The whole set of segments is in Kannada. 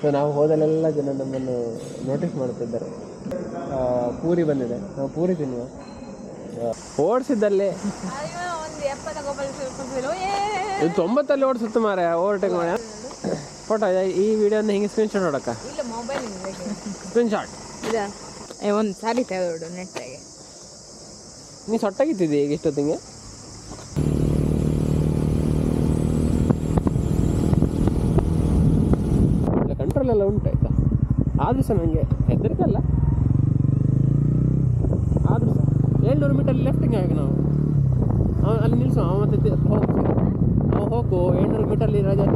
ಸೊ ನಾವು ಹೋದಲ್ಲೆಲ್ಲ ಜನ ನಮ್ಮನ್ನು ನೋಟಿಸ್ ಮಾಡುತ್ತಿದ್ದಾರೆ. ಆ, ಪೂರಿ ಬಂದಿದೆ. ನಾವು ಪೂರಿ ತಿನ್ನುವ. ಓಡಿಸಿದ್ದಲ್ಲೇ. ಇದು ತೊಂಬತ್ತಲ್ಲಿ ಓಡಿಸುತ್ತೆ ಮಾರೆ ಓವರ್ಟೇಕ್ ಮಾಡಿ. ಫೋಟೋ ಈ ವಿಡಿಯೋನ ಹಿಂಗೆ ಸ್ಕ್ರೀನ್ ಶಾಟ್ ಸ್ಕ್ರೀನ್ಶಾಟ್ ಇಲ್ಲ ಮೊಬೈಲ್ ಸ್ಕ್ರೀನ್ ಶಾಟ್ ಇದಾ? ಒಂದು ಸಾರಿ ತೆಗೆದು ನೆಟ್ಟಾಗೆ ನೀ ಸೊಟ್ಟಾಗಿತ್ತಿದ್ದೀಗ ಈಗ ಇಷ್ಟೊತ್ತಿಗೆ ಇಲ್ಲ ಕಂಟ್ರೋಲ್ ಆದರೂ ಸಹ ನನಗೆ ಹೆದರಿಕೆ ಅಲ್ಲ ಆದ್ರೂ ಸಹ ಏಳ್ನೂರು ಮೀಟರ್ ಲೆಫ್ಟಿಂಗ್ ಆಗ ನಾವು. ಅವ ಅಲ್ಲಿ ನಿಲ್ಸು, ಅವ ಮತ್ತೆ ಹೋಗಿ. ಅವ ಹೋಗು, ಏಳ್ನೂರು ಮೀಟರ್ಲಿ ರಜೆ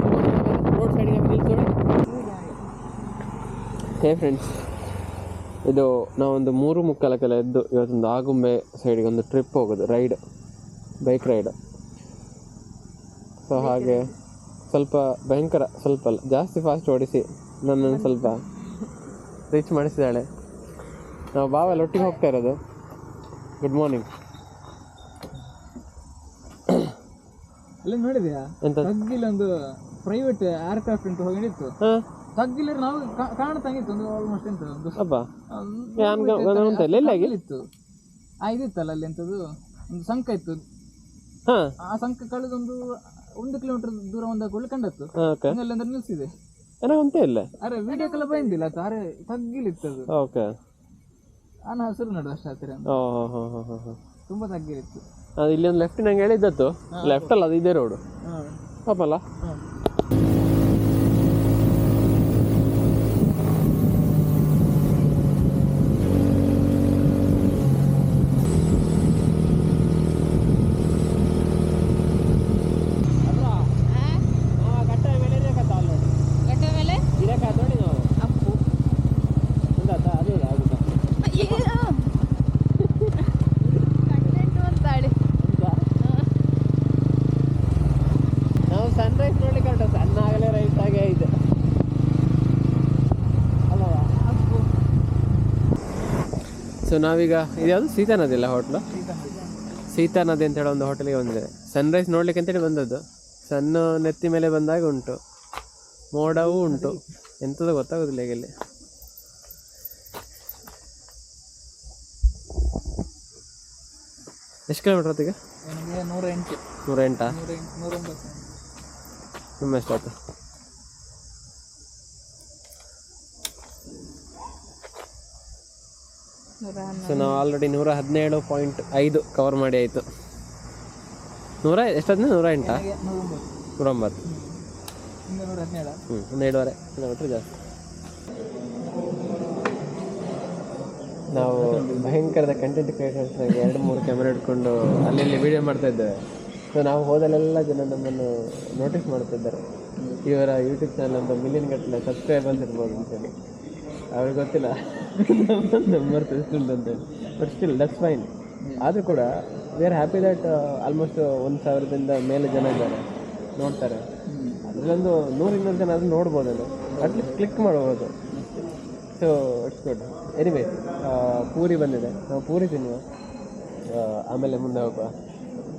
ರೋಡ್ ಸೈಡಿಗೆ ನಿಲ್ಸೋಣ. ಹೇ ಫ್ರೆಂಡ್ಸ್ ಇದು ನಾವೊಂದು ಮೂರು ಮುಕ್ಕಾಲಕ್ಕೆಲ್ಲ ಎದ್ದು ಇವತ್ತೊಂದು ಆಗುಂಬೆ ಸೈಡಿಗೆ ಒಂದು ಟ್ರಿಪ್ ಹೋಗೋದು ರೈಡ್ ಬೈಕ್ ರೈಡ್ ಸೊ ಹಾಗೆ ಸ್ವಲ್ಪ ಭಯಂಕರ, ಸ್ವಲ್ಪ ಅಲ್ಲ ಜಾಸ್ತಿ ಫಾಸ್ಟ್ ಓಡಿಸಿ ನನ್ನನ್ನು ಸ್ವಲ್ಪ ರೀಚ್ ಮಾಡಿಸಿದಾಳೆ ನಾವು ಬಾವೆಲ್ಲ ಒಟ್ಟಿಗೆ ಹೋಗ್ತಾ ಇರೋದು. ಗುಡ್ ಮಾರ್ನಿಂಗ್ ಅಲ್ಲ ನೋಡಿದ್ಯಾ? ಎಂತ? ತಗ್ಗಿಲ್ ಒಂದು ಪ್ರೈವೇಟ್ ಏರ್ಕ್ರಾಫ್ಟ್ ಉಂಟು ಹೋಗಿತ್ತು ತಗ್ಗಿಲ್ಲ ತಗ್ಗಿಲ್ ನಾವು ಕಾಣ್ತಂಗಿತ್ತು ಒಂದು ಆಲ್ಮೋಸ್ಟ್ ಎಂತ ಒಂದು ಅಪ್ಪ ಒಂದು ಯಾನ್ ಗ- ಗಮನ ಉಂಟಾ? ಇತ್ತು ಆ ಇದಿತ್ತಲ್ಲ ಅಲ್ಲಿ ಎಂತದು? ಒಂದು ಸಂಕ ಇತ್ತು. ಆ ಸಂಕ ಕಳೆದೊಂದು ಒಂದು ಕಿಲೋಮೀಟರ್ ದೂರ ಒಂದಾಗ ಕಂಡತ್ತು ಅಲ್ಲಿ ಓಕೆ. ಹಂಗಲ್ಲಿ ಅಂದ್ರೆ ನಿಲ್ಸಿದೆ. ಏನೋ ಅಂತ ಇಲ್ಲ? ಅರೆ ವಿಡಿಯೋಕ್ಕೆಲ್ಲ ಬಂದಿಲ್ಲ ಅರೆ ತಗ್ಗಿಲಿತ್ತು ಅದು ಓಕೆ. ನಾನು ಹಸಿರು ನಡು ಅಷ್ಟೇ ಹತ್ತಿರ. ಓ ಹಾಂ ಹಾಂ ಹಾಂ ಹಾಂ ಹಾಂ. ತುಂಬಾ ತಗ್ಗಿಲಿತ್ತು. ಅದು ಇಲ್ಲಿ ಒಂದು ಲೆಫ್ಟ್ ನಂಗೆ ಹೇಳಿದ್ದತ್ತು ಲೆಫ್ಟ್ ಅಲ್ಲ ಅದು ಇದೇ ರೋಡು ಪಾಪಲ್ಲ ಗಟ್ಟ ಮೇಲೆ ಅಪ್ಪು ಕಂಟೆಂಟ್ ಅಂತಾಳೆ ನಾವು ಸನ್ರೈಸ್ ನೋಡ್ಲಿಕ್ಕೆ ಹೊರಟ ಸಣ್ಣ ಆಗಲೇ ರೈಟ್ ಆಗೇ ಇದೆ ಅಪ್ಪು ಸೊ ನಾವೀಗ ಇದ್ಯಾವುದು? ಸೀತಾ ನದಿ ಅಲ್ಲ ಹೋಟ್ಲು ಸೀತಾ ನದಿ ಅಂತ ಹೇಳೋ ಒಂದು ಹೋಟೆಲಿಗೆ ಬಂದಿದೆ ಸನ್ರೈಸ್ ನೋಡ್ಲಿಕ್ಕೆ ಅಂತೇಳಿ ಬಂದದ್ದು. ಸಣ್ಣ ನೆತ್ತಿ ಮೇಲೆ ಬಂದಾಗ ಉಂಟು. ಮೋಡವೂ ಉಂಟು. ಎಂಥದ್ದು ಗೊತ್ತಾಗೋದಿಲ್ಲ ಈಗ ಇಲ್ಲಿ. ಎಷ್ಟು ಕಿಲೋಮೀಟರ್ ಹೊತ್ತಿಗೆ ನೂರ ಎಂಟು. ನೂರ ಎಂಟಾ? ನೂರ ಎಂಟು ನೂರ ಒಂಬತ್ತು. ನಿಮ್ಮ ಎಷ್ಟಾಯ್ತು ನೂರ ಸೊ ನಾವು ಆಲ್ರೆಡಿ ನೂರ ಹದಿನೇಳು ಪಾಯಿಂಟ್ ಐದು ಕವರ್ ಮಾಡಿ ಆಯಿತು. ನೂರ ಎಷ್ಟಾದ್ಮೇಲೆ ನೂರ ಎಂಟಾ ನನಗೆ ನೂರ ಒಂಬತ್ತು ನೂರ ಒಂಬತ್ತು ನಿಮ್ಗೆ ಹ್ಞೂ ಒಂದು ಎರಡೂವರೆ ಕಿಲೋಮೀಟ್ರ್ ಜಾಸ್ತಿ. ನಾವು ಭಯಂಕರದ ಕಂಟೆಂಟ್ ಕ್ರಿಯೇಟರ್ಸ್ ಎರಡು ಮೂರು ಕ್ಯಾಮ್ರಾ ಇಟ್ಕೊಂಡು ಅಲ್ಲಿ ವೀಡಿಯೋ ಮಾಡ್ತಾ ಇದ್ದೇವೆ. ಸೊ ನಾವು ಹೋದಲ್ಲೆಲ್ಲ ಜನ ನಮ್ಮನ್ನು ನೋಟಿಸ್ ಮಾಡ್ತಿದ್ದಾರೆ ಇವರ ಯೂಟ್ಯೂಬ್ ಚಾನಲ್ ಒಂದು ಮಿಲಿಯನ್ ಗಟ್ಟಲೆ ಸಬ್ಸ್ಕ್ರೈಬರ್ಸ್ ಇರ್ಬೋದು ಅಂತೇಳಿ. ಅವ್ರಿಗೆ ಗೊತ್ತಿಲ್ಲ. ನಂಬರ್ ಉಂಟು ಅಂತೇಳಿ ಬಟ್ ಸ್ಟಿಲ್ ದಟ್ಸ್ ಫೈನ್ ಆದರೂ ಕೂಡ we are happy that almost ಒಂದು ಸಾವಿರದಿಂದ ಮೇಲೆ ಜನ ಇದ್ದಾರೆ. ನೋಡ್ತಾರೆ. ಅದರಲ್ಲೊಂದು ನೂರು ಇನ್ನೂರು ಜನ ಅದು. ನೋಡ್ಬೋದಲ್ಲ ಅಟ್ಲೀಸ್ಟ್ ಕ್ಲಿಕ್ ಮಾಡ್ಬೋದು. So it's good anyway puri ಬಂದಿದೆ. ನಾವು ಪೂರಿ ತಿನ್ನುವ. ಆಮೇಲೆ ಮುಂದೆ ಹೋಗುವ.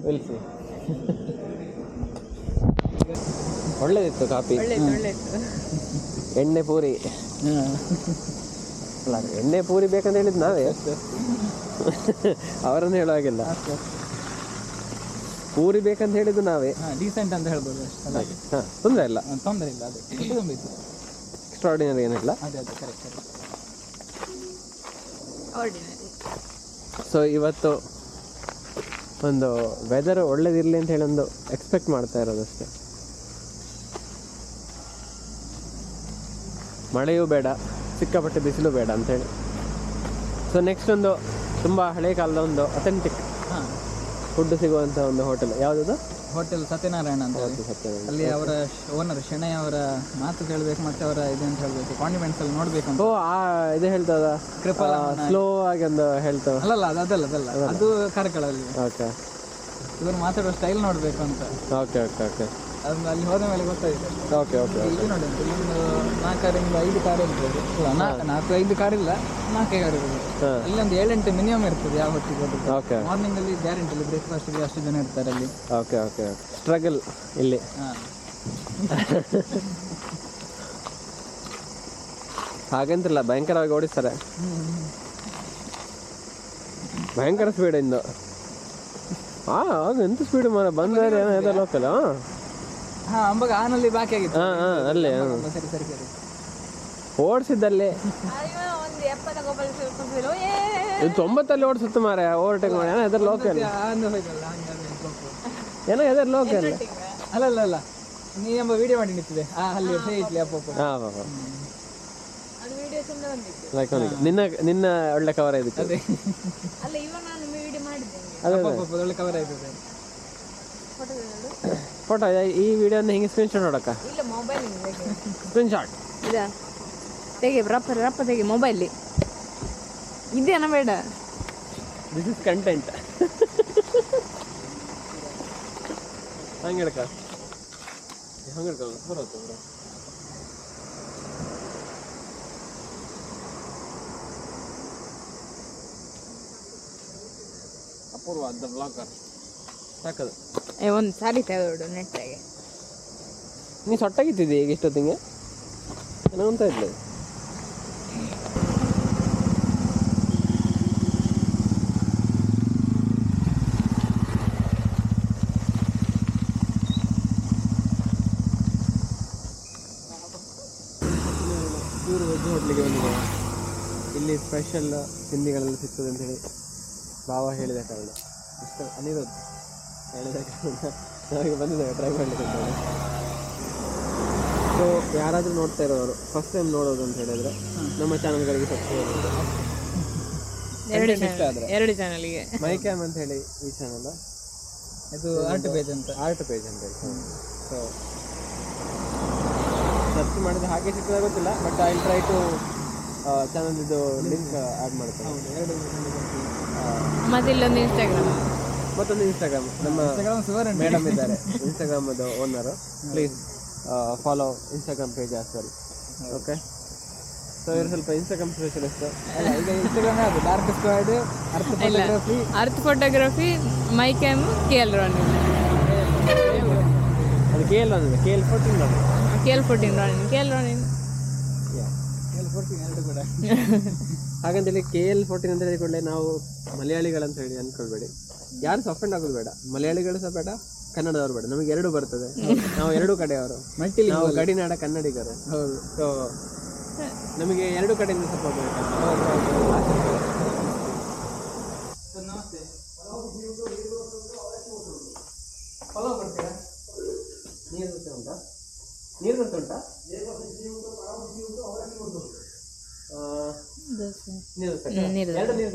ವಿಲ್ಸಿ ಒಳ್ಳೇದಿತ್ತು ಕಾಫಿ. ಎಣ್ಣೆ ಪೂರಿ. ಅಲ್ಲ ಎಣ್ಣೆ ಪೂರಿ ಬೇಕಂತ ಹೇಳಿದ್ ನಾವೇ. ಅವರನ್ನು ಹೇಳೋ ಹಾಗಿಲ್ಲ. ಪೂರಿ ಬೇಕಂತ ಹೇಳಿದ್ದು ನಾವೇ. ಹಾಂ ಡೀಸೆಂಟ್ ಅಂತ ಹೇಳ್ಬೋದು ಅಷ್ಟೇ. ಹಾಂ ತೊಂದರೆ ಇಲ್ಲ. ತೊಂದರೆ ಇಲ್ಲ ಅದೇ. ಎಕ್ಸ್ಟ್ರಾಡಿನರಿ ಏನಿಲ್ಲ ಅದೇ ಅದೇ ಕರೆಕ್ಟ್ ಸೊ ಇವತ್ತು ಒಂದು ವೆದರ್ ಒಳ್ಳೇದಿರಲಿ ಅಂತ ಹೇಳಿ ಒಂದು ಎಕ್ಸ್ಪೆಕ್ಟ್ ಮಾಡ್ತಾ ಇರೋದಷ್ಟೇ ಮಳೆಯೂ ಬೇಡ. ಸಿಕ್ಕಾಪಟ್ಟೆ ಬಿಸಿಲು ಬೇಡ ಅಂತೇಳಿ ಸೊ ನೆಕ್ಸ್ಟ್ ಒಂದು ತುಂಬ ಹಳೆ ಕಾಲದ ಒಂದು ಅಥೆಂಟಿಕ್ ಫುಡ್ ಸಿಗುವಂಥ ಒಂದು ಹೋಟೆಲ್ ಯಾವುದದು? ಹೋಟೆಲ್ ಸತ್ಯನಾರಾಯಣ ಅಂತ ಹೇಳಿ. ಅಲ್ಲಿ ಅವರ ಓನರ್ ಶೆಣೈ ಅವರ ಮಾತು ಕೇಳಬೇಕು ಮತ್ತೆ ಅವರ ಇದು ಅಂತ ಹೇಳಬೇಕು. ಕಾಂಡಿಮೆಂಟ್ಸ್ ಅಲ್ಲಿ ನೋಡಬೇಕು ಅಂತ. ಓ ಆ ಇದು ಹೇಳ್ತದ? ಕೃಪಲ ಸ್ಲೋ ಆಗಿ ಒಂದು ಹೇಳ್ತಾವ ಅಲ್ಲಲ್ಲ ಅದು ಅದಲ್ಲ ಅದಲ್ಲ. ಅದು ಕಾರ್ಕಳಲ್ಲಿ ಓಕೆ ಇವರು ಮಾತಾಡೋ ಸ್ಟೈಲ್ ನೋಡಬೇಕು ಅಂತ. ಓಕೆ ಓಕೆ ಓಕೆ ಅದು ಅಲ್ಲಿ ಹೋದ ಮೇಲೆ ಗೊತ್ತಾಯ್ತು. ಓಕೆ ಓಕೆ ಇಲ್ಲಿ ನೋಡಿ ಒಂದು ನಾಲ್ಕರಿಂದ ಐದು ಕಾರ್ ಇರ್ಬೋದು ಅಲ್ಲ, ನಾಲ್ಕು ಐದು ಕಾರ್ ಇಲ್ಲ ನಾಲ್ಕೇ ಕಾರ್ ಇರ್ಬೋದು ಹಾಂ. ಅಲ್ಲಿ ಒಂದು ಏಳೆಂಟು ಮಿನಿಮಮ್ ಇರ್ತದೆ ಯಾವ ಹೊತ್ತಿಗೆ ಹೋದ್ರು. ಓಕೆ ಮಾರ್ನಿಂಗ್ ಅಲ್ಲಿ ಗ್ಯಾರಂಟಿ ಅಲ್ಲಿ ಬ್ರೇಕ್ಫಾಸ್ಟ್ಗೆ ಅಷ್ಟು ಜನ ಇರ್ತಾರೆ ಅಲ್ಲಿ. ಓಕೆ ಓಕೆ ಓಕೆ ಸ್ಟ್ರಗಲ್ ಇಲ್ಲಿ. ಹಾಂ. ಹಾಗಂತಿಲ್ಲ ಭಯಂಕರವಾಗಿ ಓಡಿಸ್ತಾರೆ. ಭಯಂಕರ ಸ್ಪೀಡ್ ಇಂದು. ಹಾ ಅದು ಎಂತ ಸ್ಪೀಡ್ ಮಾರ ಬಂದರೆ ಏನೋ ಲೋಕಲ್ ಹಾ ಅಂಬಾಗ ಆನಲ್ಲಿ ಬಾಕಿ ಆಗಿತ್ತು. ಹಾ ಹಾ ಅಲ್ಲೇ ಹಾ. ಸರಿ ಸರಿ ಸರಿ. ಓಡಿಸಿದ್ದಲ್ಲಿ. ಏ ಇದು ತೊಂಬತ್ತಲ್ಲಿ ಓಡಿಸುತ್ತೆ ಮಾರ ಓವರ್ಟೇಕ್ ಮಾಡಿ. ಏನೋ ಎದ್ರ ಲೋಕಲ್ ಹೋಯ್ತಲ್ಲ ಹಂಗೆ ಅದು ಸ್ವಲ್ಪ. ಏನೋ ಎದ್ರ ಲೋಕಲ್ ಅಲ್ಲ. ಅಲ್ಲ ಅಲ್ಲ ನೀ ಎಂಬ ವಿಡಿಯೋ ಮಾಡಿ ನಿಂತಿದೆ ಆ ಅಲ್ಲಿ ಇಟ್ಲಿ ಅಪ್ಪ ಅಪ್ಪ. ಹಾ ಪಾಪ ಅದು ವಿಡಿಯೋ ಚಂದ ಬಂದಿತ್ತು ಲೈಕ್ ನಿನ್ನ ನಿನ್ನ ಒಳ್ಳೆ ಕವರ್ ಇದಕ್ಕೆ ಅದೇ. ಅಲ್ಲ ಇವಾಗ ನಾನು ವಿಡಿಯೋ ಅಪ್ಪ ಅಪ್ಪ ಒಳ್ಳೆ ಕವರ್ ಆಯ್ತದೆ ಫೋಟೋಗಳು ಫೋಟೋ ಈ ವಿಡಿಯೋನ ಹಿಂಗೆ ಸ್ಕ್ರೀನ್ ಶಾಟ್ ನೋಡಕ್ಕ ಇಲ್ಲ ಮೊಬೈಲ್ ಸ್ಕ್ರೀನ್ ಶಾಟ್ ಇದಾ ತೆಗೆ ರಪ್ಪ ರಪ್ಪ ತೆಗೆ ಮೊಬೈಲಿ ಇದೇನ ಬೇಡ ದಿಸ್ ಇಸ್ ಕಂಟೆಂಟ್ ಹಂಗೆ ಹಿಡ್ಕ ಹಂಗೆ ಹಿಡ್ಕ ಬರುತ್ತೆ ಬಿಡು ಅಪೂರ್ವ ದ ಬ್ಲಾಗರ್ ಸಾಕದು. ಏ ಒಂದು ಸಾರಿ ತೆಗೆದು ನೆಟ್ಟಾಗೆ. ನೀ ಸೊಟ್ಟಾಗಿತ್ತಿದ್ದೆ ಈಗ ಇಷ್ಟೊತ್ತಿಗೆ? ಏನೋ ಅಂತ ಇದ್ಲು. ಪ್ಯೂರ್ ವೆಜ್ ಹೋಟ್ಲಿಗೆ ಬಂದಿದ್ದೇವೆ ಇಲ್ಲಿ ಸ್ಪೆಷಲ್ ತಿಂಡಿಗಳೆಲ್ಲ ಸಿಗ್ತದೆ ಅಂತ ಹೇಳಿ ಭಾವ ಹೇಳಿದ ಕಾರಣ. ಅನಿರೋದು ಹೇಳಿದ ಕಾರಣ ನಾವೀಗ ಬಂದಿದ್ದೇವೆ ಟ್ರೈ ಮಾಡಲಿಕ್ಕೆ ಸೊ ಯಾರಾದರೂ ನೋಡ್ತಾ ಇರೋರು ಫಸ್ಟ್ ಟೈಮ್ ನೋಡೋದು ಅಂತ ಹೇಳಿದ್ರೆ ನಮ್ಮ ಚಾನಲ್ಗಳಿಗೆ ಸಬ್ಸ್ಕ್ರೈಬ್ ಆದ್ರೆ. ಎರಡು ಚಾನಲ್ಗೆ. ಮೈ ಕ್ಯಾಮ್ ಅಂತ ಹೇಳಿ ಈ ಚಾನಲ್ ಇದು ಆರ್ಟ್ ಪೇಜ್ ಅಂತ. ಆರ್ಟ್ ಪೇಜ್ ಅಂತ ಹೇಳಿ. ಸೊ ಸರ್ಚ್ ಮಾಡಿದ್ರೆ ಹಾಗೆ ಸಿಗ್ತದೆ ಗೊತ್ತಿಲ್ಲ but I try to channel ಇದು ಲಿಂಕ್ ಆ್ಯಡ್ ಮಾಡ್ತೇನೆ. ಎರಡು ಮತ್ತೆ ಇಲ್ಲೊಂದು ಇನ್ಸ್ಟಾಗ್ರಾಮ್ ಮತ್ತೊಂದು ಇನ್ಸ್ಟಾಗ್ರಾಮ್ ನಮ್ಮ ಮೇಡಮ್ ಇದ್ದಾರೆ. Instagram owner please follow Instagram page well okay so ಇವರು ಸ್ವಲ್ಪ ಇನ್ಸ್ಟಾಗ್ರಾಮ್ ಸ್ಪೆಷಲಿಸ್ಟ್ ಈಗ ಇನ್ಸ್ಟಾಗ್ರಾಮ್ ಯಾವುದು? Dark squad earth photography earth photography my cam K L Rani ಅದು ಕೆ ಎಲ್ ಒಂದಿದೆ ಕೆ ಎಲ್ ಫೋರ್ಟೀನ್ ಅದು K L fourteen Rani K L Rani ಕೊಡ್ತೀನಿ ಎರಡು ಕೂಡ. ಹಾಗಂತೇಳಿ ಕೆ ಎಲ್ ಫೋರ್ಟೀನ್ ಅಂತ ಹೇಳಿ ಕೂಡಲೇ ನಾವು ಮಲಯಾಳಿಗಳಂತ ಹೇಳಿ ಅನ್ಕೊಳ್ಬೇಡಿ. ಯಾರು ಸಫೆಂಡ್ ಆಗೋದು ಬೇಡ. ಮಲಯಾಳಿಗಳು ಸಹ ಬೇಡ ಕನ್ನಡದವರು ಬೇಡ. ನಮಗೆ ಎರಡು ಬರ್ತದೆ. ನಾವು ಎರಡು ಕಡೆಯವರು. ಮಲ್ಟಿ ನಾವು ಗಡಿನಾಡ ಕನ್ನಡಿಗರು. ಹೌದು. ಸೊ ನಮಗೆ ಎರಡು ಕಡೆಯಿಂದ ಸಪೋರ್ಟ್ ಬೇಕು. ನೀರು ದೋಸೆ. ಉಂಟಾ ನೀರು ದೋಸೆ. ಉಂಟಾ ನೀರು ದೋಸೆ. ಎರಡು ನೀರು ದೋಸೆ. ಎರಡು ನೀರು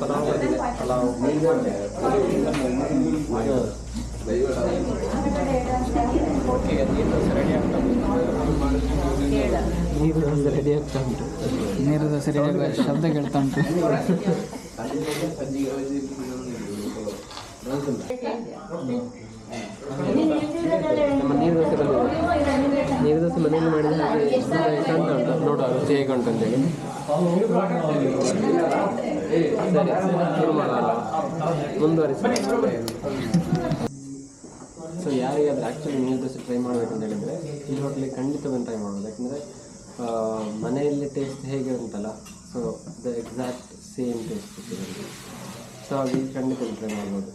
ದೋಸೆ ಕೊಡಿ ಆಯ್ತಾ ನೀರು ದೋಸೆ ರೆಡಿ ಆಗ್ತಾ ಉಂಟು. ನೀರು ಸರಿಯಾಗಿ ಶಬ್ದ ಕೇಳ್ತಾ ಉಂಟು. ನೀರು ದೋಸೆ ನೀರು ದೋಸೆ ಮನೆಯಲ್ಲಿ ಮಾಡಿದ ಹಾಗೆ ತುಂಬ ಇಷ್ಟ ಅಂತ ಉಂಟು. ನೋಡುವ ರುಚಿ ಹೇಗೆ ಉಂಟು ಅಂತೇಳಿ. ಸೊ ಯಾರಿಗಾದ್ರೂ ಆ್ಯಕ್ಚುಲಿ ನೀರು ದೋಸೆ ಟ್ರೈ ಮಾಡಬೇಕಂತ ಹೇಳಿದರೆ, ಈ ಹೋಟ್ಲಿಗೆ ಖಂಡಿತ ಬಂದು ಟ್ರೈ ಮಾಡ್ಬೋದು ಯಾಕಂದರೆ ಮನೆಯಲ್ಲಿ ಟೇಸ್ಟ್ ಹೇಗೆ ಉಂಟಲ್ಲ so the exact same taste so ಹಾಗೆ ಖಂಡಿತ ಟ್ರೈ ಮಾಡ್ಬೋದು.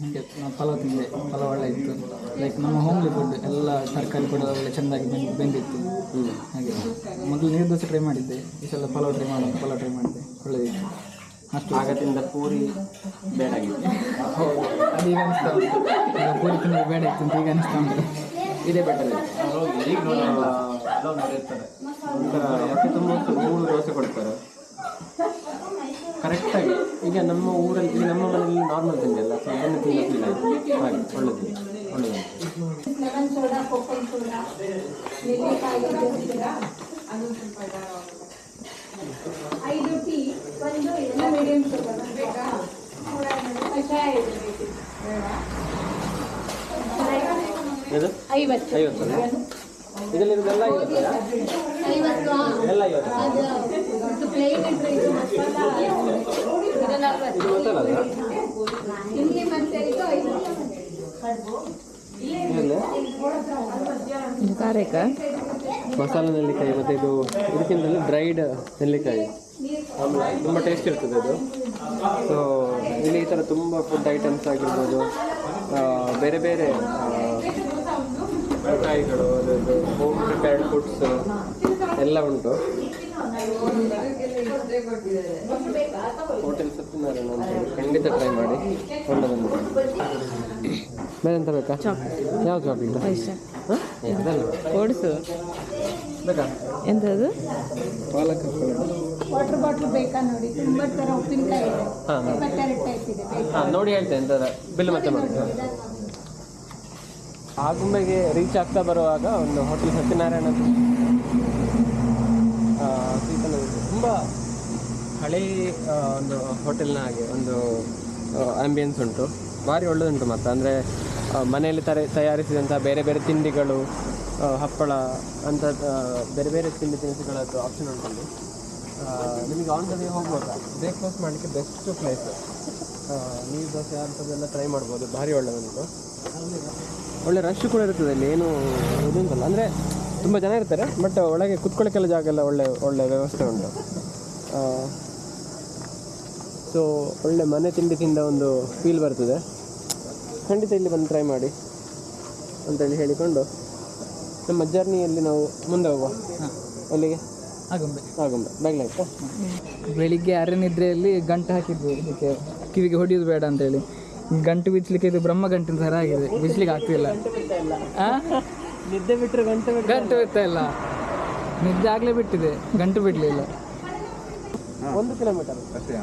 ಹೀಗೆ ನಾವು ಪಲಾವ್ ತಿಂದೆ ಪಲಾವ್ ಒಳ್ಳೆ ಇತ್ತು. ಲೈಕ್ ನಮ್ಮ ಹೋಮ್ಲಿ ಫುಡ್ ಎಲ್ಲ ತರಕಾರಿ ಕೂಡ ಒಳ್ಳೆ ಚೆನ್ನಾಗಿ ಬೆಂದು ಬೆಂದಿತ್ತು. ಹಾಗೆ. ಮೊದಲು ನೀರು ದೋಸೆ ಟ್ರೈ ಮಾಡಿದ್ದೆ ಈ ಸಲ ಪಲಾವ್ ಟ್ರೈ ಮಾಡೋಣ ಪಲಾವ್ ಟ್ರೈ ಮಾಡಿದೆ. ಒಳ್ಳೆದಿತ್ತು. ಅಷ್ಟು. ಆಗದಿಂದ ಪೂರಿ ಪೂರಿ ಬೇಡಾಗಿತ್ತು ಹೌದು. ಅದು ಈಗ ಅನಿಸ್ತಾ ಉಂಟು. ಈಗ ಪೂರಿ ತಿನ್ನೋದು ಬೇಡ ಇತ್ತು ಅಂತ ಈಗ ಅನಿಸ್ತಾ ಉಂಟು. ಇದೇ ಬೆಟರ್ ಯಾಕೆ ತುಂಬ ಮೂರು ದೋಸೆ ಕೊಡ್ತಾರೆ. ಕರೆಕ್ಟಾಗಿ ಈಗ ನಮ್ಮ ಊರಲ್ಲಿ ಈಗ ನಮ್ಮ ಮನೆಯಲ್ಲಿ ನಾರ್ಮಲ್ ತಿಂಡಿ ಅಲ್ಲ ಸೊ ಅದನ್ನು ತಿನ್ನೋದಿಲ್ಲ ಹಾಗೆ ಒಳ್ಳೆದು ಒಳ್ಳೆದು ಒಂದು ಎಲ್ಲ ಐವತ್ತು. ಐವತ್ತು ಐವತ್ತು ಐವತ್ತು. ಎಲ್ಲ ಐವತ್ತು ಇದು ಪ್ಲೇನ್ ಇದ್ರೆ ಇದು ಮಸಾಲ ಇದು ನಲ್ವತ್ತು ಇಲ್ಲಿ ಮತ್ತೆ ಇದು ಐದು ಮಸಾಲ ನೆಲ್ಲಿಕಾಯಿ ಮತ್ತು ಇದು ಇದಕ್ಕಿಂತ ಡ್ರೈಡ್ ನೆಲ್ಲಿಕಾಯಿ ಆಮೇಲೆ ತುಂಬ ಟೇಸ್ಟ್ ಇರ್ತದೆ ಇದು ಸೊ ಇಲ್ಲಿ ಈ ಥರ ತುಂಬ ಫುಡ್ ಐಟಮ್ಸ್ ಆಗಿರ್ಬೋದು. ಬೇರೆ ಬೇರೆ ಮಿಠಾಯಿಗಳು ಅದರದ್ದು ಹೋಮ್ ಪ್ರಿಪೇರ್ಡ್ ಫುಡ್ಸ್ ಎಲ್ಲ ಉಂಟು. ಹೋಟೆಲ್ ಸತ್ಯನಾರಾಯಣ ಅಂತ ಖಂಡಿತ ಟ್ರೈ ಮಾಡಿ. ಬೇರೆ ಎಂತ ಬೇಕಾ? ಯಾವ ಚಾಕ್ಲೇಟ್ ಅದಲ್ಲ. ಓಡಿಸು. ಬೇಕಾ? ಎಂಥದ್ದು ಪಾಲಕ್ ವಾಟರ್ ಬಾಟ್ಲ್ ಬೇಕಾ ನೋಡಿ. ತುಂಬ ಥರ ಉಪ್ಪಿನಕಾಯಿ ಇದೆ. ಹಾಂ ನೋಡಿ ಹೇಳ್ತೇನೆ ಎಂತ ಬಿಲ್ ಮತ್ತೆ ಮಾಡಿ ಆಗುಂಬೆಗೆ ರೀಚ್ ಆಗ್ತಾ ಬರುವಾಗ ಒಂದು ಹೋಟೆಲ್ ಸತ್ಯನಾರಾಯಣ ಅಂತ ಆ, ಸೀತನ ತುಂಬ ಹಳೇ ಒಂದು ಹೋಟೆಲ್ನ ಹಾಗೆ ಒಂದು ಆ್ಯಂಬಿಯನ್ಸ್ ಉಂಟು. ಭಾರಿ ಒಳ್ಳೆದುಂಟು ಮತ್ತು ಅಂದರೆ ಮನೆಯಲ್ಲಿ ತರ ತಯಾರಿಸಿದಂಥ ಬೇರೆ ಬೇರೆ ತಿಂಡಿಗಳು ಹಪ್ಪಳ ಅಂಥ ಬೇರೆ ಬೇರೆ ತಿಂಡಿ ತಿನಿಸುಗಳದ್ದು ಆಪ್ಷನ್ ಉಂಟು ಆ, ನಿಮಗೆ ಆನ್ ದ ವೇ ಹೋಗುವಾಗ ಬ್ರೇಕ್ಫಾಸ್ಟ್ ಮಾಡಲಿಕ್ಕೆ ಬೆಸ್ಟ್ ಪ್ಲೇಸ್ ನೀರು ದೋಸೆ ಅಂಥದ್ದೆಲ್ಲ ಟ್ರೈ ಮಾಡ್ಬೋದು. ಭಾರಿ ಒಳ್ಳೆದುಂಟು. ಒಳ್ಳೆ ರಶ್ ಕೂಡ ಇರ್ತದೆ ಅಲ್ಲಿ. ಏನು ಅಂತಲ್ಲ ಅಂದರೆ ತುಂಬ ಜನ ಇರ್ತಾರೆ ಬಟ್ ಒಳಗೆ ಕುತ್ಕೊಳ್ಳೋಕ್ಕೆಲ್ಲ ಜಾಗ ಎಲ್ಲ ಒಳ್ಳೆ ಒಳ್ಳೆ ವ್ಯವಸ್ಥೆ ಉಂಟು. ಸೊ ಒಳ್ಳೆ ಮನೆ ತಿಂಡಿ ತಿಂದ ಒಂದು ಫೀಲ್ ಬರ್ತದೆ. ಖಂಡಿತ ಇಲ್ಲಿ ಬಂದು ಟ್ರೈ ಮಾಡಿ ಅಂತೇಳಿ ಹೇಳಿಕೊಂಡು ನಮ್ಮ ಜರ್ನಿಯಲ್ಲಿ ನಾವು ಮುಂದೆ ಹೋಗುವ. ಅಲ್ಲಿಗೆ ಆಗುಂಬೆ. ಆಗುಂಬೆ ಬ್ಯಾಗ್ಲ ಆಯ್ತಾ? ಬೆಳಿಗ್ಗೆ ಅರೆನಿದ್ರೆಯಲ್ಲಿ ಗಂಟು ಹಾಕಿದ್ವಿ ಇದಕ್ಕೆ. ಕಿವಿಗೆ ಹೊಡಿಯೋದು ಬೇಡ ಅಂತೇಳಿ ಗಂಟು ಬಿಚ್ಚಲಿಕ್ಕೆ ಇದು ಬ್ರಹ್ಮ ಗಂಟಿನ ಥರ ಆಗಿದೆ. ಬಿಚ್ಚಲಿಕ್ಕೆ ಆಗ್ತಿಲ್ಲ? ನಿದ್ದೆ ಬಿಟ್ಟರೆ ಗಂಟೆ ಗಂಟು ಬಿಡ್ತಾ ಇಲ್ಲ. ನಿದ್ದೆ ಆಗಲೇ ಬಿಟ್ಟಿದೆ. ಗಂಟು ಬಿಡಲಿಲ್ಲ. ಒಂದು ಕಿಲೋಮೀಟರ್ ಅಷ್ಟೇ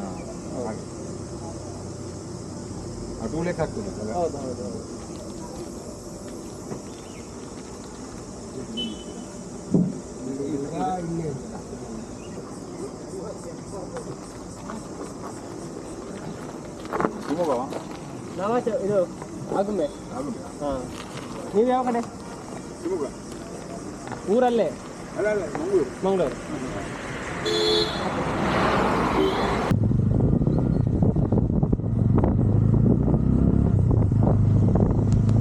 ಅದು ಲೇಕ್ ಆಗ್ತದೆ ಹೌದು ಹೌದು ಹೌದು. ಶಿವಮೊಗ್ಗ ನಾವಾಚೆ ಇದು ಆಗುಮೆ ಹಾಂ. ನೀವು ಯಾವ ಕಡೆ? ಊರಲ್ಲೇ? ಅಲ್ಲ ಅಲ್ಲ ಮಂಗಳೂರು. ಮಂಗಳೂರು.